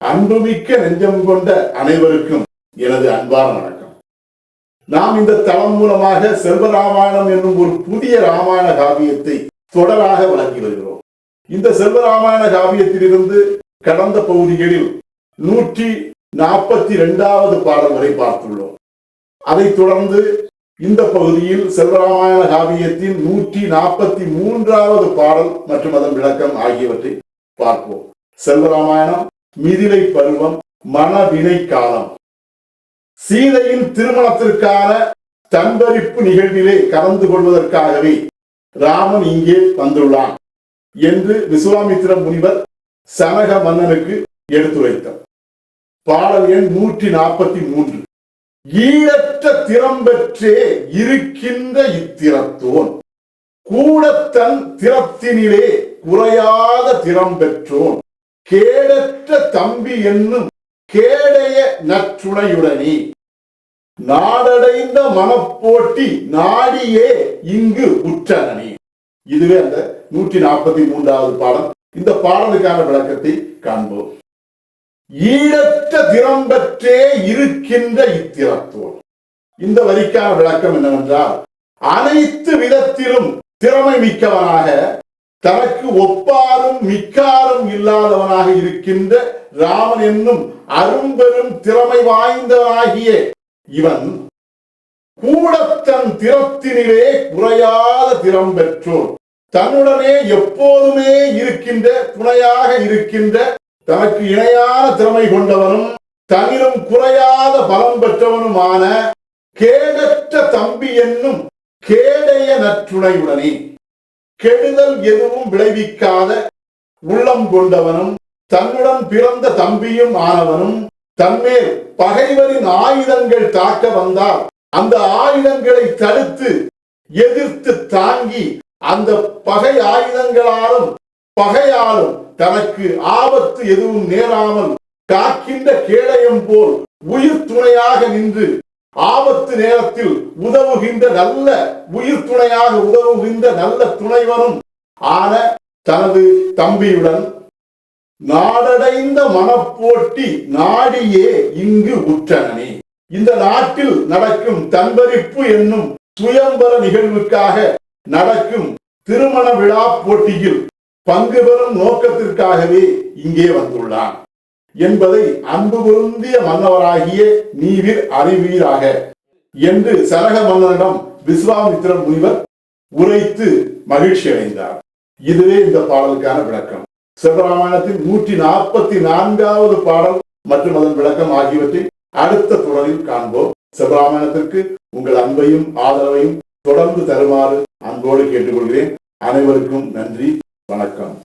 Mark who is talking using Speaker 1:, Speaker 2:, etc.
Speaker 1: அன்புமிக்க நெஞ்சம் கொண்ட அனைவருக்கும் எனது அன்பான வணக்கம். நாம் இந்த தளம் மூலமாக செல்வராமாயணம் என்னும் ஒரு புதிய ராமாயண காவியத்தை தொடராக வழங்கி வருகிறோம். இந்த செல்வராமாயண காவியத்திலிருந்து கடந்த பகுதிகளில் நூற்றி நாற்பத்தி இரண்டாவது பாடல் வரை பார்த்துள்ளோம். அதைத் தொடர்ந்து இந்த பகுதியில் செல்வராமாயண காவியத்தின் நூற்றி நாற்பத்தி மூன்றாவது பாடல் மற்றும் அதன் விளக்கம் ஆகியவற்றை பார்ப்போம். செல்வராமாயணம் மிதிலை பருவம் மனவினை காலம். சீதையின் திருமணத்திற்கான தன்பரிப்பு நிகழ்விலே கலந்து கொள்வதற்காகவே ராமன் இங்கே வந்துள்ளான் என்று விசுவாமித்திர முனிவர் சனக மன்னனுக்கு எடுத்துரைத்தார். பாடல் எண் நூற்றி நாற்பத்தி மூன்று. ஈழற்ற திறம் பெற்றே இருக்கின்ற இத்திறத்தோன். கூடத்தன் திறத்தினிலே குறையாத திறம் பெற்றோன் பெற்ற தம்பி என்னும் கேடைய நற்றுணையுடனே நாடடைந்த மனப்போட்டி நாடியே இங்கு உற்றனே இதுவே அந்த நூற்றி நாற்பத்தி மூன்றாவது பாடம் இந்த பாடலுக்கான விளக்கத்தை காண்போம். ஈழற்ற திறம்பற்றே இருக்கின்ற இத்திறத்தோன் இந்த வரிக்கான விளக்கம் என்னவென்றால் அனைத்து விதத்திலும் திறமை மிக்கவனாக தனக்கு ஒப்பாரும் மிக்காரும் இல்லாதவனாக இருக்கின்ற ராமன் என்னும் அரும்பெரும் திறமை வாய்ந்தவனாகிய இவன் கூடத்தன் திறத்தினிலே குறையாத திறம் பெற்றோர் தன்னுடனே எப்போதுமே இருக்கின்ற துணையாக இருக்கின்ற தனக்கு இணையான திறமை கொண்டவனும் தனிலும் குறையாத பலம் பெற்றவனுமான கேடற்ற தம்பி என்னும் கேடைய நற்றுணையுடனே கெடுதல் எதுவும் விளைவிக்காத உள்ளம் கொண்டவனும் தன்னுடன் பிறந்த தம்பியும் ஆனவனும் தன்மேல் பகைவரின் ஆயுதங்கள் தாக்க வந்தால் அந்த ஆயுதங்களை தடுத்து எதிர்த்து தாங்கி அந்த பகை ஆயுதங்களாலும் பகையாலும் தனக்கு ஆபத்து எதுவும் நேராமல் காக்கின்ற கேடயம் போல் உயிர் துணையாக நின்று ஆபத்து நேரத்தில் உதவுகின்ற நல்ல உயிர் துணையாக உதவுகின்ற நல்ல துணைவனும் ஆன தனது தம்பியுடன் நாடடைந்த மனப்போட்டி நாடியே இங்கு உற்றனனே. இந்த நாட்டில் நடக்கும் தன்பரிப்பு என்னும் சுயம்பர நிகழ்வுக்காக நடக்கும் திருமண விழா போட்டியில் பங்கு பெறும் நோக்கத்திற்காகவே இங்கே வந்துள்ளான். என்பதை அன்பு பொருந்திய மன்னவராகிய நீவிர் அறிவீராக என்று சரக மன்னனிடம் விஸ்வாமித்திர முனிவர் உரைத்து மகிழ்ச்சி அடைந்தார். இதுவே இந்த பாடலுக்கான விளக்கம். சிவராமாயணத்தின் நூற்றி நாற்பத்தி நான்காவது பாடல் மற்றும் அதன் விளக்கம் ஆகியவற்றை அடுத்த தொடரில் காண்போம். சிவராமாயணத்திற்கு உங்கள் அன்பையும் ஆதரவையும் தொடர்ந்து தருமாறு அன்போடு கேட்டுக்கொள்கிறேன். அனைவருக்கும் நன்றி வணக்கம்.